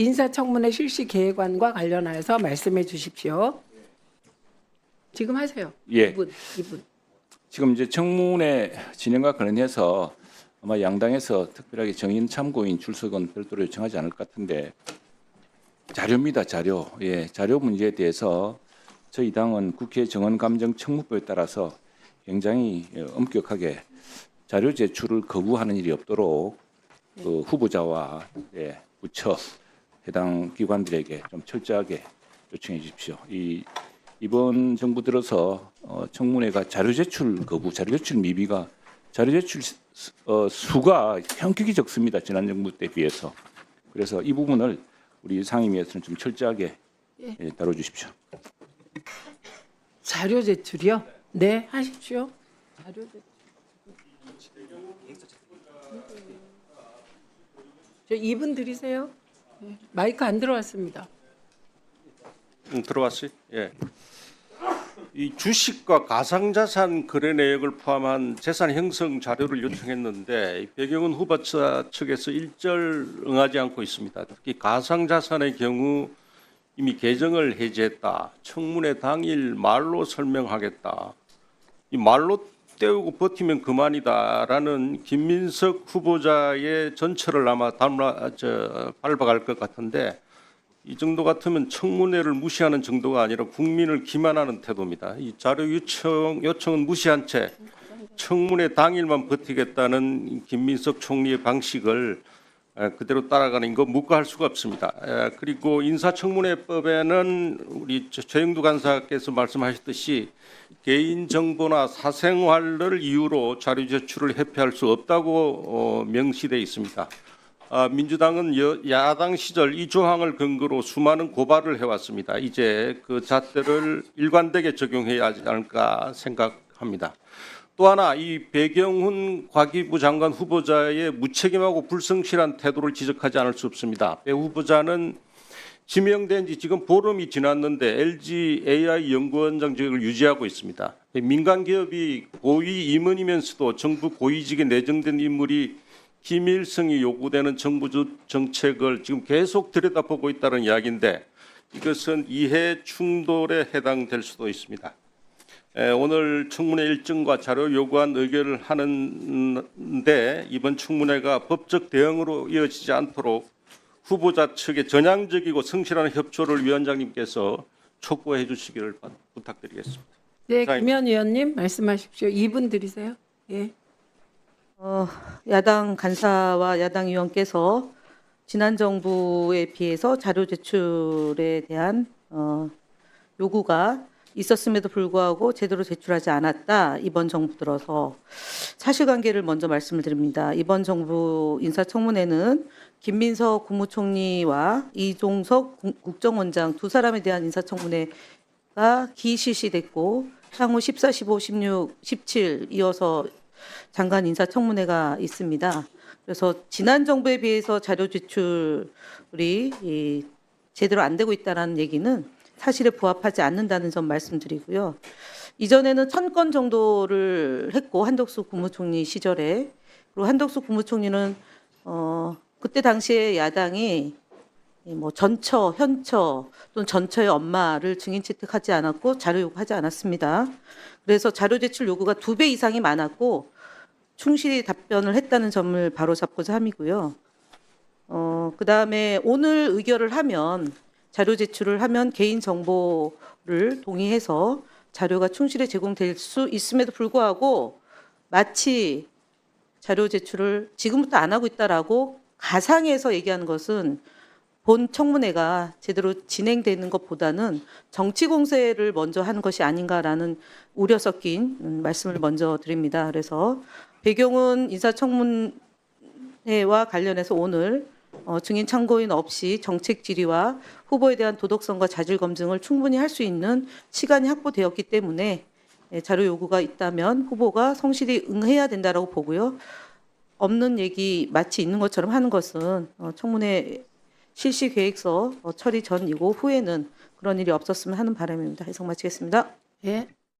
인사청문회 실시 계획안과 관련하여서 말씀해 주십시오. 지금 하세요. 예. 이분, 이분. 지금 이제 청문회 진행과 관련해서 아마 양당에서 특별하게 정인 참고인 출석은 별도로 요청하지 않을 것 같은데 자료입니다, 자료. 예, 자료 문제에 대해서 저희 당은 국회 정언감정 청무법에 따라서 굉장히 어, 엄격하게 자료 제출을 거부하는 일이 없도록 그 후보자와 예, 부처 해당 기관들에게 좀 철저하게 요청해 주십시오. 이 이번 정부 들어서 어, 청문회가 자료 제출 거부, 자료 제출 미비가 자료 제출 수- 어, 수가 현격히 적습니다. 지난 정부 때 비해서. 그래서 이 부분을 우리 상임위에서는 좀 철저하게 예. 예, 다뤄 주십시오. 자료 제출이요? 네, 하십시오. 자료 제출. 저 이분 드리세요. 네, 마이크 안 들어왔습니다. 음, 들어왔어요. 예. 이 주식과 가상자산 거래 내역을 포함한 재산 형성 자료를 요청했는데 이 배경은 후보자 측에서 일절 응하지 않고 있습니다. 특히 가상자산의 경우 이미 계정을 해제했다. 청문회 당일 말로 설명하겠다. 이 말로 때우고 버티면 그만이다라는 김민석 후보자의 전철을 아마 담라 저 밟아갈 것 같은데 이 정도 같으면 청문회를 무시하는 정도가 아니라 국민을 기만하는 태도입니다. 이 자료 요청 요청은 무시한 채 청문회 당일만 버티겠다는 이 김민석 총리의 방식을 에, 그대로 따라가는 거 묵과할 수가 없습니다. 에, 그리고 인사청문회법에는 우리 저- 최영두 간사께서 말씀하셨듯이 개인 정보나 사생활을 이유로 자료 제출을 회피할 수 없다고 어, 명시돼 있습니다. 아, 민주당은 여, 야당 시절 이 조항을 근거로 수많은 고발을 해왔습니다. 이제 그 잣대를 일관되게 적용해야 하지 않을까 생각 합니다. 또 하나 이 배경훈 과기부 장관 후보자의 무책임하고 불성실한 태도를 지적하지 않을 수 없습니다. 배 후보자는 지명된 지 지금 보름이 지났는데 LG AI 연구원장직을 유지하고 있습니다. 민간 기업이 고위 임원이면서도 정부 고위직에 내정된 인물이 기밀성이 요구되는 정부 주- 정책을 지금 계속 들여다보고 있다는 이야기인데 이것은 이해 충돌에 해당될 수도 있습니다. 에, 오늘 청문회 일정과 자료 요구한 의결을 하는데 이번 청문회가 법적 대응으로 이어지지 않도록 후보자 측의 전향적이고 성실한 협조를 위원장님께서 촉구해 주시기를 바- 부탁드리겠습니다. 네. 김현 의원님 말씀하십시오. 이분 드리세요. 예. 어, 야당 간사와 야당 의원께서 지난 정부에 비해서 자료 제출에 대한 어, 요구가 있었음에도 불구하고 제대로 제출하지 않았다. 이번 정부 들어서 사실관계를 먼저 말씀을 드립니다. 이번 정부 인사청문회는 김민석 국무총리와 이종석 국- 국정원장 두 사람에 대한 인사청문회가 기실시됐고 향후 14, 15, 16, 17 이어서 장관 인사청문회가 있습니다. 그래서 지난 정부에 비해서 자료 제출이 이 제대로 안 되고 있다는 얘기는 사실에 부합하지 않는다는 점 말씀드리고요. 이전에는 천 건 정도를 했고 한덕수 국무총리 시절에 그리고 한덕수 국무총리는 어 그때 당시에 야당이 이뭐 전처, 현처 또는 전처의 엄마를 증인 채택하지 않았고 자료 요구하지 않았습니다. 그래서 자료 제출 요구가 두 배 이상이 많았고 충실히 답변을 했다는 점을 바로 잡고자 함이고요. 어, 그 다음에 오늘 의결을 하면 자료 제출을 하면 개인 정보를 동의해서 자료가 충실히 제공될 수 있음에도 불구하고 마치 자료 제출을 지금부터 안 하고 있다라고 가상해서 얘기하는 것은 본 청문회가 제대로 진행되는 것보다는 정치 공세를 먼저 하는 것이 아닌가라는 우려 섞인 음, 말씀을 먼저 드립니다. 그래서 배경은 인사청문회와 관련해서 오늘 어, 증인 참고인 없이 정책 질의와 후보에 대한 도덕성과 자질 검증을 충분히 할 수 있는 시간이 확보되었기 때문에 예, 자료 요구가 있다면 후보가 성실히 응해야 된다라고 보고요. 없는 얘기 마치 있는 것처럼 하는 것은 어, 청문회 실시 계획서 어, 처리 전이고 후에는 그런 일이 없었으면 하는 바람입니다. 해석 마치겠습니다. 예.